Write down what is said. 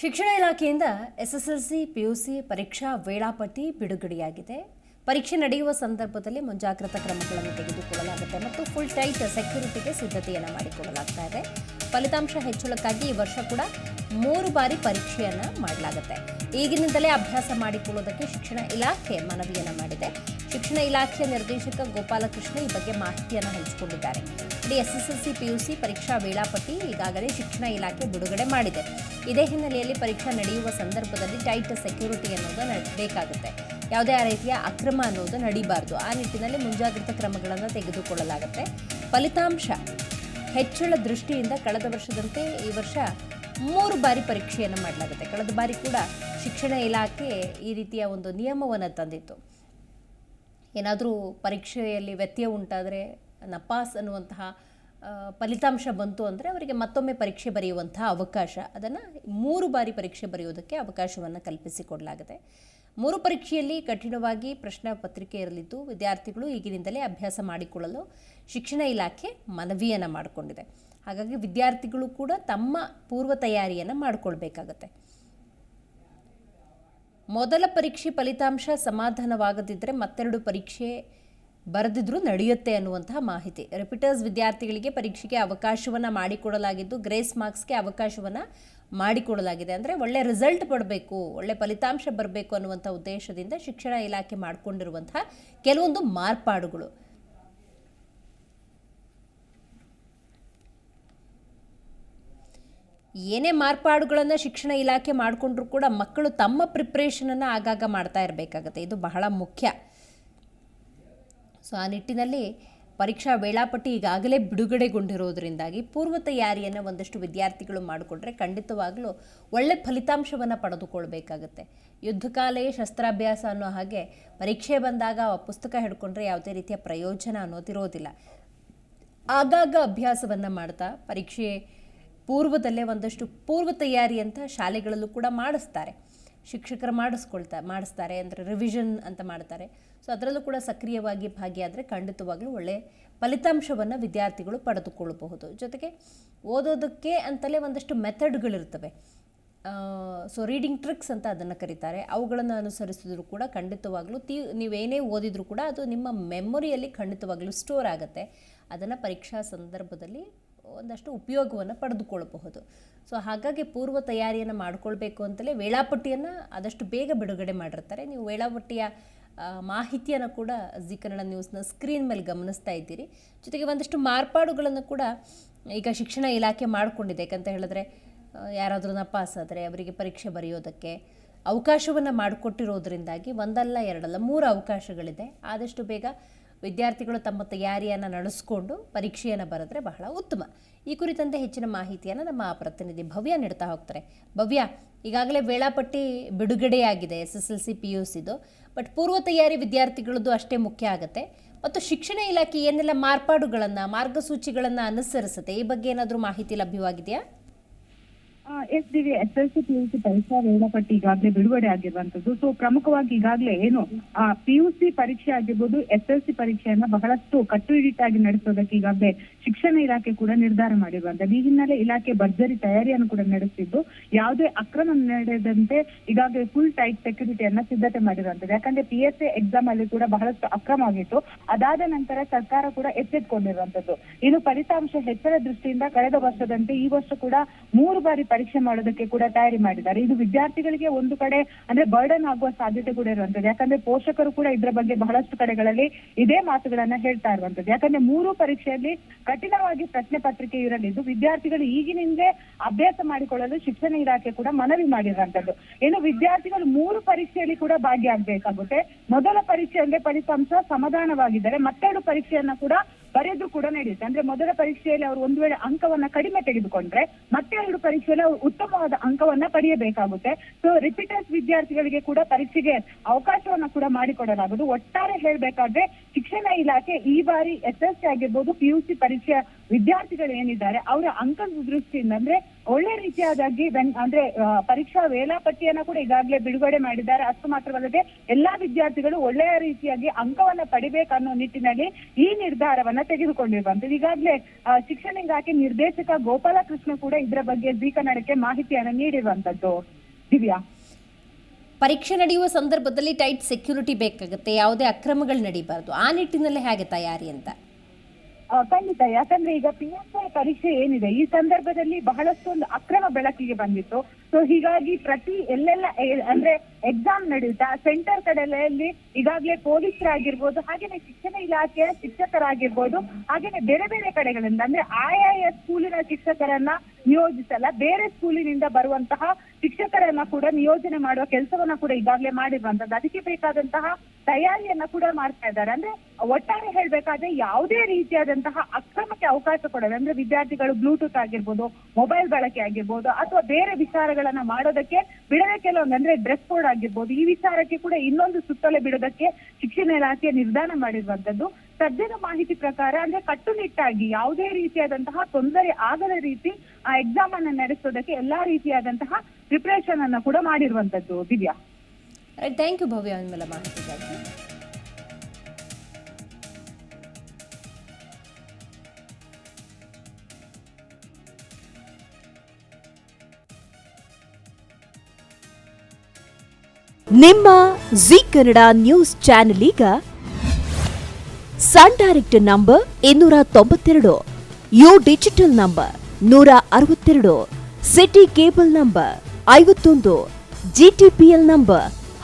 ಶಿಕ್ಷಣ ಇಲಾಖೆಯಿಂದ SSLC, PUC ಪರೀಕ್ಷಾ ವೇಳಾಪಟ್ಟಿ ಬಿಡುಗಡೆಯಾಗಿದೆ. ಪರೀಕ್ಷೆ ನಡೆಯುವ ಸಂದರ್ಭದಲ್ಲಿ ಮುಂಜಾಗ್ರತಾ ಕ್ರಮಗಳನ್ನು ತೆಗೆದುಕೊಳ್ಳಲಾಗುತ್ತೆ ಮತ್ತು ಫುಲ್ ಟೈಟ್ ಸೆಕ್ಯೂರಿಟಿಗೆ ಸಿದ್ಧತೆಯನ್ನು ಮಾಡಿಕೊಳ್ಳಲಾಗ್ತಾ ಇದೆ. ಫಲಿತಾಂಶ ಹೆಚ್ಚಳಕ್ಕಾಗಿ ಈ ವರ್ಷ ಕೂಡ ಮೂರು ಬಾರಿ ಪರೀಕ್ಷೆಯನ್ನು ಮಾಡಲಾಗುತ್ತೆ. ಈಗಿನಿಂದಲೇ ಅಭ್ಯಾಸ ಮಾಡಿಕೊಳ್ಳುವುದಕ್ಕೆ ಶಿಕ್ಷಣ ಇಲಾಖೆ ಮನವಿಯನ್ನು ಮಾಡಿದೆ. ಶಿಕ್ಷಣ ಇಲಾಖೆಯ ನಿರ್ದೇಶಕ ಗೋಪಾಲಕೃಷ್ಣ ಈ ಬಗ್ಗೆ ಮಾಹಿತಿಯನ್ನು ಹಂಚಿಕೊಂಡಿದ್ದಾರೆ. ಇಡೀ ಎಸ್ಎಸ್ಎಲ್ಸಿ ಪಿಯುಸಿ ಪರೀಕ್ಷಾ ವೇಳಾಪಟ್ಟಿ ಈಗಾಗಲೇ ಶಿಕ್ಷಣ ಇಲಾಖೆ ಬಿಡುಗಡೆ ಮಾಡಿದೆ. ಇದೇ ಹಿನ್ನೆಲೆಯಲ್ಲಿ ಪರೀಕ್ಷಾ ನಡೆಯುವ ಸಂದರ್ಭದಲ್ಲಿ ಟೈಟ್ ಸೆಕ್ಯೂರಿಟಿ ಅನ್ನೋದು ಬೇಕಾಗುತ್ತೆ. ಯಾವುದೇ ರೀತಿಯ ಅಕ್ರಮ ಅನ್ನೋದು ನಡೀಬಾರ್ದು. ಆ ನಿಟ್ಟಿನಲ್ಲಿ ಮುಂಜಾಗ್ರತಾ ಕ್ರಮಗಳನ್ನು ತೆಗೆದುಕೊಳ್ಳಲಾಗುತ್ತೆ. ಫಲಿತಾಂಶ. ಹೆಚ್ಚಳ ದೃಷ್ಟಿಯಿಂದ ಕಳೆದ ವರ್ಷದಂತೆ ಈ ವರ್ಷ ಮೂರು ಬಾರಿ ಪರೀಕ್ಷೆಯನ್ನು ಮಾಡಲಾಗುತ್ತೆ. ಕಳೆದ ಬಾರಿ ಕೂಡ ಶಿಕ್ಷಣ ಇಲಾಖೆ ಈ ರೀತಿಯ ಒಂದು ನಿಯಮವನ್ನು ತಂದಿತ್ತು. ಏನಾದರೂ ಪರೀಕ್ಷೆಯಲ್ಲಿ ವ್ಯತ್ಯಯ ಉಂಟಾದರೆ ನಪಾಸ್ ಅನ್ನುವಂತಹ ಫಲಿತಾಂಶ ಬಂತು ಅಂದರೆ ಅವರಿಗೆ ಮತ್ತೊಮ್ಮೆ ಪರೀಕ್ಷೆ ಬರೆಯುವಂತಹ ಅವಕಾಶ. ಅದನ್ನು ಮೂರು ಬಾರಿ ಪರೀಕ್ಷೆ ಬರೆಯುವುದಕ್ಕೆ ಅವಕಾಶವನ್ನು ಕಲ್ಪಿಸಿಕೊಡಲಾಗಿದೆ. ಮೂರು ಪರೀಕ್ಷೆಯಲ್ಲಿ ಕಠಿಣವಾಗಿ ಪ್ರಶ್ನೆ ಪತ್ರಿಕೆ ಇರಲಿದ್ದು ವಿದ್ಯಾರ್ಥಿಗಳು ಈಗಿನಿಂದಲೇ ಅಭ್ಯಾಸ ಮಾಡಿಕೊಳ್ಳಲು ಶಿಕ್ಷಣ ಇಲಾಖೆ ಮನವಿಯನ್ನು ಮಾಡಿಕೊಂಡಿದೆ. ಹಾಗಾಗಿ ವಿದ್ಯಾರ್ಥಿಗಳು ಕೂಡ ತಮ್ಮ ಪೂರ್ವ ತಯಾರಿಯನ್ನು ಮಾಡಿಕೊಳ್ಬೇಕಾಗತ್ತೆ. ಮೊದಲ ಪರೀಕ್ಷೆ ಫಲಿತಾಂಶ ಸಮಾಧಾನವಾಗದಿದ್ದರೆ ಮತ್ತೆರಡು ಪರೀಕ್ಷೆ ಬರೆದಿದ್ರೂ ನಡೆಯುತ್ತೆ ಅನ್ನುವಂತಹ ಮಾಹಿತಿ. ರಿಪೀಟರ್ಸ್ ವಿದ್ಯಾರ್ಥಿಗಳಿಗೆ ಪರೀಕ್ಷೆಗೆ ಅವಕಾಶವನ್ನು ಮಾಡಿಕೊಡಲಾಗಿದ್ದು ಗ್ರೇಸ್ ಮಾರ್ಕ್ಸ್ಗೆ ಅವಕಾಶವನ್ನು ಮಾಡಿಕೊಡಲಾಗಿದೆ. ಅಂದರೆ ಒಳ್ಳೆ ರಿಸಲ್ಟ್ ಪಡಬೇಕು, ಒಳ್ಳೆ ಫಲಿತಾಂಶ ಬರಬೇಕು ಅನ್ನುವಂಥ ಉದ್ದೇಶದಿಂದ ಶಿಕ್ಷಣ ಇಲಾಖೆ ಮಾಡಿಕೊಂಡಿರುವಂತಹ ಕೆಲವೊಂದು ಮಾರ್ಪಾಡುಗಳು. ಏನೇ ಮಾರ್ಪಾಡುಗಳನ್ನು ಶಿಕ್ಷಣ ಇಲಾಖೆ ಮಾಡಿಕೊಂಡ್ರೂ ಕೂಡ ಮಕ್ಕಳು ತಮ್ಮ ಪ್ರಿಪ್ರೇಷನನ್ನು ಆಗಾಗ ಮಾಡ್ತಾ ಇರಬೇಕಾಗತ್ತೆ. ಇದು ಬಹಳ ಮುಖ್ಯ. ಸೊ ಆ ನಿಟ್ಟಿನಲ್ಲಿ ಪರೀಕ್ಷಾ ವೇಳಾಪಟ್ಟಿ ಈಗಾಗಲೇ ಬಿಡುಗಡೆಗೊಂಡಿರೋದ್ರಿಂದಾಗಿ ಪೂರ್ವ ತಯಾರಿಯನ್ನು ಒಂದಷ್ಟು ವಿದ್ಯಾರ್ಥಿಗಳು ಮಾಡಿಕೊಂಡ್ರೆ ಖಂಡಿತವಾಗಲೂ ಒಳ್ಳೆ ಫಲಿತಾಂಶವನ್ನು ಪಡೆದುಕೊಳ್ಬೇಕಾಗತ್ತೆ. ಯುದ್ಧಕಾಲೇ, ಶಸ್ತ್ರಾಭ್ಯಾಸ ಅನ್ನೋ ಹಾಗೆ ಪರೀಕ್ಷೆ ಬಂದಾಗ ಆ ಪುಸ್ತಕ ಹಿಡ್ಕೊಂಡ್ರೆ ಯಾವುದೇ ರೀತಿಯ ಪ್ರಯೋಜನ ಅನ್ನೋದಿರೋದಿಲ್ಲ. ಆಗಾಗ ಅಭ್ಯಾಸವನ್ನು ಮಾಡ್ತಾ ಪರೀಕ್ಷೆ ಪೂರ್ವದಲ್ಲೇ ಒಂದಷ್ಟು ಪೂರ್ವ ತಯಾರಿ ಅಂತ ಶಾಲೆಗಳಲ್ಲೂ ಕೂಡ ಮಾಡಿಸ್ತಾರೆ. ಶಿಕ್ಷಕರು ಮಾಡಿಸ್ಕೊಳ್ತಾ ಮಾಡಿಸ್ತಾರೆ ಅಂದರೆ ರಿವಿಷನ್ ಅಂತ ಮಾಡ್ತಾರೆ. ಸೊ ಅದರಲ್ಲೂ ಕೂಡ ಸಕ್ರಿಯವಾಗಿ ಭಾಗಿಯಾದರೆ ಖಂಡಿತವಾಗಲೂ ಒಳ್ಳೆಯ ಫಲಿತಾಂಶವನ್ನು ವಿದ್ಯಾರ್ಥಿಗಳು ಪಡೆದುಕೊಳ್ಳಬಹುದು. ಜೊತೆಗೆ ಓದೋದಕ್ಕೆ ಅಂತಲೇ ಒಂದಷ್ಟು ಮೆಥಡ್ಗಳಿರ್ತವೆ. ಸೊ ರೀಡಿಂಗ್ ಟ್ರಿಕ್ಸ್ ಅಂತ ಅದನ್ನು ಕರೀತಾರೆ. ಅವುಗಳನ್ನು ಅನುಸರಿಸಿದ್ರು ಕೂಡ ಖಂಡಿತವಾಗ್ಲೂ ತೀ, ನೀವೇನೇ ಓದಿದರೂ ಕೂಡ ಅದು ನಿಮ್ಮ ಮೆಮೊರಿಯಲ್ಲಿ ಖಂಡಿತವಾಗ್ಲೂ ಸ್ಟೋರ್ ಆಗುತ್ತೆ. ಅದನ್ನು ಪರೀಕ್ಷಾ ಸಂದರ್ಭದಲ್ಲಿ ಒಂದಷ್ಟು ಉಪಯೋಗವನ್ನು ಪಡೆದುಕೊಳ್ಳಬಹುದು. ಸೊ ಹಾಗಾಗಿ ಪೂರ್ವ ತಯಾರಿಯನ್ನು ಮಾಡಿಕೊಳ್ಬೇಕು ಅಂತಲೇ ವೇಳಾಪಟ್ಟಿಯನ್ನು ಆದಷ್ಟು ಬೇಗ ಬಿಡುಗಡೆ ಮಾಡಿರ್ತಾರೆ. ನೀವು ವೇಳಾಪಟ್ಟಿಯ ಮಾಹಿತಿಯನ್ನು ಕೂಡ ಜಿ ಕನ್ನಡ ನ್ಯೂಸ್ನ ಸ್ಕ್ರೀನ್ ಮೇಲೆ ಗಮನಿಸ್ತಾ ಇದ್ದೀರಿ. ಜೊತೆಗೆ ಒಂದಷ್ಟು ಮಾರ್ಪಾಡುಗಳನ್ನು ಕೂಡ ಈಗ ಶಿಕ್ಷಣ ಇಲಾಖೆ ಮಾಡಿಕೊಂಡಿದೆ. ಯಾಕಂತ ಹೇಳಿದ್ರೆ ಯಾರಾದರೂ ನಪಾಸ್ ಆದರೆ ಅವರಿಗೆ ಪರೀಕ್ಷೆ ಬರೆಯೋದಕ್ಕೆ ಅವಕಾಶವನ್ನು ಮಾಡಿಕೊಟ್ಟಿರೋದ್ರಿಂದಾಗಿ ಒಂದಲ್ಲ ಎರಡಲ್ಲ ಮೂರು ಅವಕಾಶಗಳಿದೆ. ಆದಷ್ಟು ಬೇಗ ವಿದ್ಯಾರ್ಥಿಗಳು ತಮ್ಮ ತಯಾರಿಯನ್ನು ನಡೆಸ್ಕೊಂಡು ಪರೀಕ್ಷೆಯನ್ನು ಬರೆದ್ರೆ ಬಹಳ ಉತ್ತಮ. ಈ ಕುರಿತಂತೆ ಹೆಚ್ಚಿನ ಮಾಹಿತಿಯನ್ನು ನಮ್ಮ ಪ್ರತಿನಿಧಿ ಭವ್ಯ ನೀಡ್ತಾ ಹೋಗ್ತಾರೆ. ಭವ್ಯ, ಈಗಾಗಲೇ ವೇಳಾಪಟ್ಟಿ ಬಿಡುಗಡೆಯಾಗಿದೆ, S S L C P U Siddu. But ಪೂರ್ವ ತಯಾರಿ ವಿದ್ಯಾರ್ಥಿಗಳದ್ದು ಅಷ್ಟೇ ಮುಖ್ಯ ಆಗುತ್ತೆ. ಮತ್ತು ಶಿಕ್ಷಣ ಇಲಾಖೆ ಏನೆಲ್ಲ ಮಾರ್ಪಾಡುಗಳನ್ನು, ಮಾರ್ಗಸೂಚಿಗಳನ್ನು ಅನುಸರಿಸುತ್ತೆ, ಈ ಬಗ್ಗೆ ಏನಾದರೂ ಮಾಹಿತಿ ಲಭ್ಯವಾಗಿದೆಯಾ? S D S L C P U C ಪರೀಕ್ಷಾ ವೇಳಾಪಟ್ಟಿ ಈಗಾಗಲೇ ಬಿಡುಗಡೆ ಆಗಿರುವಂತದ್ದು ಸೊ ಪ್ರಮುಖವಾಗಿ ಈಗಾಗಲೇ ಏನು ಪಿ ಯು ಪರೀಕ್ಷೆ ಆಗಿರ್ಬೋದು, ಎಸ್ ಎಲ್ ಸಿ ಪರೀಕ್ಷೆಯನ್ನ ಬಹಳಷ್ಟು ಕಟ್ಟುನಿಟ್ಟಾಗಿ ನಡೆಸೋದಕ್ಕೆ ಈಗಾಗಲೇ ಶಿಕ್ಷಣ ಇಲಾಖೆ ಕೂಡ ನಿರ್ಧಾರ ಮಾಡಿರುವಂತದ್ದು ಈ ಹಿನ್ನೆಲೆ ಇಲಾಖೆ ಭರ್ಜರಿ ತಯಾರಿಯನ್ನು ಕೂಡ ನಡೆಸಿದ್ದು ಯಾವುದೇ ಅಕ್ರಮ ನಡೆದಂತೆ ಈಗಾಗಲೇ ಫುಲ್ ಟೈಟ್ ಸೆಕ್ಯೂರಿಟಿಯನ್ನ ಸಿದ್ಧತೆ ಮಾಡಿರುವಂತದ್ದು ಯಾಕಂದ್ರೆ ಪಿ ಎಸ್ ಎ ಎಕ್ಸಾಮ್ ಅಲ್ಲಿ ಕೂಡ ಬಹಳಷ್ಟು ಅಕ್ರಮ ಆಗಿತ್ತು. ಅದಾದ ನಂತರ ಸರ್ಕಾರ ಕೂಡ ಎಚ್ಚೆತ್ಕೊಂಡಿರುವಂತದ್ದು ಇನ್ನು ಫಲಿತಾಂಶ ಹೆಚ್ಚಳ ದೃಷ್ಟಿಯಿಂದ ಕಳೆದ ವರ್ಷದಂತೆ ಈ ವರ್ಷ ಕೂಡ ಮೂರು ಬಾರಿ ಪರೀಕ್ಷೆ ಮಾಡೋದಕ್ಕೆ ಕೂಡ ತಯಾರಿ ಮಾಡಿದ್ದಾರೆ. ಇದು ವಿದ್ಯಾರ್ಥಿಗಳಿಗೆ ಒಂದು ಕಡೆ ಅಂದ್ರೆ ಬರ್ಡನ್ ಆಗುವ ಸಾಧ್ಯತೆ ಕೂಡ ಇರುವಂತದ್ದು ಯಾಕಂದ್ರೆ ಪೋಷಕರು ಕೂಡ ಇದ್ರ ಬಗ್ಗೆ ಬಹಳಷ್ಟು ಕಡೆಗಳಲ್ಲಿ ಇದೇ ಮಾತುಗಳನ್ನ ಹೇಳ್ತಾ ಇರುವಂತದ್ದು ಯಾಕಂದ್ರೆ ಮೂರು ಪರೀಕ್ಷೆಯಲ್ಲಿ ಕಠಿಣವಾಗಿ ಪ್ರಶ್ನೆ ಪತ್ರಿಕೆ ಇರಲಿದ್ದು ವಿದ್ಯಾರ್ಥಿಗಳು ಈಗಿನಿಂದೇ ಅಭ್ಯಾಸ ಮಾಡಿಕೊಳ್ಳಲು ಶಿಕ್ಷಣ ಇಲಾಖೆ ಕೂಡ ಮನವಿ ಮಾಡಿರುವಂತದ್ದು ಇನ್ನು ವಿದ್ಯಾರ್ಥಿಗಳು ಮೂರು ಪರೀಕ್ಷೆಯಲ್ಲಿ ಕೂಡ ಭಾಗಿಯಾಗಬೇಕಾಗುತ್ತೆ. ಮೊದಲ ಪರೀಕ್ಷೆಯಲ್ಲೇ ಫಲಿತಾಂಶ ಸಮಾಧಾನವಾಗಿದ್ದರೆ ಮತ್ತೆರಡು ಪರೀಕ್ಷೆಯನ್ನ ಕೂಡ ಬರೆದು ಕೂಡ ನಡೆಯುತ್ತೆ. ಅಂದ್ರೆ ಮೊದಲ ಪರೀಕ್ಷೆಯಲ್ಲಿ ಅವರು ಒಂದು ವೇಳೆ ಅಂಕವನ್ನ ಕಡಿಮೆ ತೆಗೆದುಕೊಂಡ್ರೆ ಮತ್ತೆ ಎರಡು ಪರೀಕ್ಷೆಯಲ್ಲಿ ಅವರು ಉತ್ತಮವಾದ ಅಂಕವನ್ನ ಪಡೆಯಬೇಕಾಗುತ್ತೆ. ಸೊ ರಿಪೀಟರ್ಸ್ ವಿದ್ಯಾರ್ಥಿಗಳಿಗೆ ಕೂಡ ಪರೀಕ್ಷೆಗೆ ಅವಕಾಶವನ್ನ ಕೂಡ ಮಾಡಿಕೊಡಲಾಗುವುದು. ಒಟ್ಟಾರೆ ಹೇಳ್ಬೇಕಾದ್ರೆ ಶಿಕ್ಷಣ ಇಲಾಖೆ ಈ ಬಾರಿ ಎಸ್ ಎಸ್ ಸಿ ಆಗಿರ್ಬೋದು ಪಿ ಯು ಸಿ ಪರೀಕ್ಷೆಯ ವಿದ್ಯಾರ್ಥಿಗಳು ಏನಿದ್ದಾರೆ, ಅವರ ಅಂಕದ ದೃಷ್ಟಿಯಿಂದ ಅಂದ್ರೆ ಒಳ್ಳೆ ರೀತಿಯಾದಾಗಿ ಅಂದ್ರೆ ಪರೀಕ್ಷಾ ವೇಳಾಪಟ್ಟಿಯನ್ನ ಕೂಡ ಈಗಾಗಲೇ ಬಿಡುಗಡೆ ಮಾಡಿದ್ದಾರೆ. ಅಷ್ಟು ಮಾತ್ರವಲ್ಲದೆ ಎಲ್ಲಾ ವಿದ್ಯಾರ್ಥಿಗಳು ಒಳ್ಳೆಯ ರೀತಿಯಾಗಿ ಅಂಕವನ್ನ ಪಡಿಬೇಕನ್ನೋ ನಿಟ್ಟಿನಲ್ಲಿ ಈ ನಿರ್ಧಾರವನ್ನ ತೆಗೆದುಕೊಂಡಿರುವಂತದ್ದು ಈಗಾಗಲೇ ಶಿಕ್ಷಣ ಇಲಾಖೆ ನಿರ್ದೇಶಕ ಗೋಪಾಲಕೃಷ್ಣ ಕೂಡ ಇದರ ಬಗ್ಗೆ ಜಿ ಕನ್ನಡಕ್ಕೆ ಮಾಹಿತಿಯನ್ನು ನೀಡಿರುವಂತದ್ದು ದಿವ್ಯಾ? ಪರೀಕ್ಷೆ ನಡೆಯುವ ಸಂದರ್ಭದಲ್ಲಿ ಟೈಟ್ ಸೆಕ್ಯೂರಿಟಿ ಬೇಕಾಗುತ್ತೆ. ಯಾವುದೇ ಅಕ್ರಮಗಳು ನಡೀಬಾರ್ದು. ಆ ನಿಟ್ಟಿನಲ್ಲಿ ಹೇಗೆ ತಯಾರಿ ಅಂತ? ಖಂಡಿತ. ಯಾಕಂದ್ರೆ ಈಗ ಪಿ ಎಸ್ ಐ ಪರೀಕ್ಷೆ ಏನಿದೆ, ಈ ಸಂದರ್ಭದಲ್ಲಿ ಬಹಳಷ್ಟು ಒಂದು ಅಕ್ರಮ ಬೆಳಕಿಗೆ ಬಂದಿತ್ತು. ಸೊ ಹೀಗಾಗಿ ಪ್ರತಿ ಎಲ್ಲೆಲ್ಲ ಅಂದ್ರೆ ಎಕ್ಸಾಮ್ ನಡೀತಾ ಸೆಂಟರ್ ಕಡೆಯಲ್ಲಿ ಈಗಾಗಲೇ ಪೊಲೀಸರಾಗಿರ್ಬೋದು, ಹಾಗೇನೆ ಶಿಕ್ಷಣ ಇಲಾಖೆಯ ಶಿಕ್ಷಕರಾಗಿರ್ಬೋದು, ಹಾಗೇನೆ ಬೇರೆ ಬೇರೆ ಕಡೆಗಳಿಂದ, ಅಂದ್ರೆ ಆಯಾಯ ಸ್ಕೂಲಿನ ಶಿಕ್ಷಕರನ್ನ ನಿಯೋಜಿಸಲ್ಲ, ಬೇರೆ ಸ್ಕೂಲಿನಿಂದ ಬರುವಂತಹ ಶಿಕ್ಷಕರನ್ನ ಕೂಡ ನಿಯೋಜನೆ ಮಾಡುವ ಕೆಲಸವನ್ನ ಕೂಡ ಈಗಾಗಲೇ ಮಾಡಿರುವಂತದ್ದು ಅದಕ್ಕೆ ಬೇಕಾದಂತಹ ತಯಾರಿಯನ್ನ ಕೂಡ ಮಾಡ್ತಾ ಇದ್ದಾರೆ. ಅಂದ್ರೆ ಒಟ್ಟಾರೆ ಹೇಳ್ಬೇಕಾದ್ರೆ ಯಾವುದೇ ರೀತಿಯಾದಂತಹ ಅಕ್ರಮಕ್ಕೆ ಅವಕಾಶ ಕೊಡೋದು, ಅಂದ್ರೆ ವಿದ್ಯಾರ್ಥಿಗಳು ಬ್ಲೂಟೂತ್ ಆಗಿರ್ಬೋದು, ಮೊಬೈಲ್ ಬಳಕೆ ಆಗಿರ್ಬೋದು, ಅಥವಾ ಬೇರೆ ವಿಚಾರಗಳನ್ನ ಮಾಡೋದಕ್ಕೆ ಬಿಡದೆ ಕೆಲವೊಂದು, ಅಂದ್ರೆ ಡ್ರೆಸ್ ಕೋಡ್ ಆಗಿರ್ಬೋದು, ಈ ವಿಚಾರಕ್ಕೆ ಕೂಡ ಇನ್ನೊಂದು ಸುತ್ತಲೇ ಬಿಡೋದಕ್ಕೆ ಶಿಕ್ಷಣ ಇಲಾಖೆ ನಿರ್ಧಾರ ಮಾಡಿರುವಂತದ್ದು ಸದ್ಯದ ಮಾಹಿತಿ ಪ್ರಕಾರ, ಅಂದ್ರೆ ಕಟ್ಟುನಿಟ್ಟಾಗಿ ಯಾವುದೇ ರೀತಿಯಾದಂತಹ ತೊಂದರೆ ಆಗದ ರೀತಿ ಆ ಎಕ್ಸಾಮ್ ಅನ್ನ ನಡೆಸೋದಕ್ಕೆ ಎಲ್ಲಾ ರೀತಿಯಾದಂತಹ ಪ್ರಿಪರೇಷನ್ ಅನ್ನ ಕೂಡ ಮಾಡಿರುವಂತದ್ದು ದಿವ್ಯಾ. ಥ್ಯಾಂಕ್ ಯು ಭವ್ಯ ಅಂದಮೇಲೆ ಮಾಹಿತಿಗಾಗಿ ನಿಮ್ಮ ಜಿ ಕನ್ನಡ ನ್ಯೂಸ್ ಚಾನೆಲ್ ಈಗ ಸನ್ ಡೈರೆಕ್ಟ್ ನಂಬರ್ ಇನ್ನೂರ ತೊಂಬತ್ತೆರಡು ಯು ಡಿಜಿಟಲ್ ನಂಬರ್ ನೂರ ಅರವತ್ತೆರಡು ಸಿಟಿ ಕೇಬಲ್ ನಂಬರ್ ಐವತ್ತೊಂದು ಜಿಟಿಪಿಎಲ್ ನಂಬರ್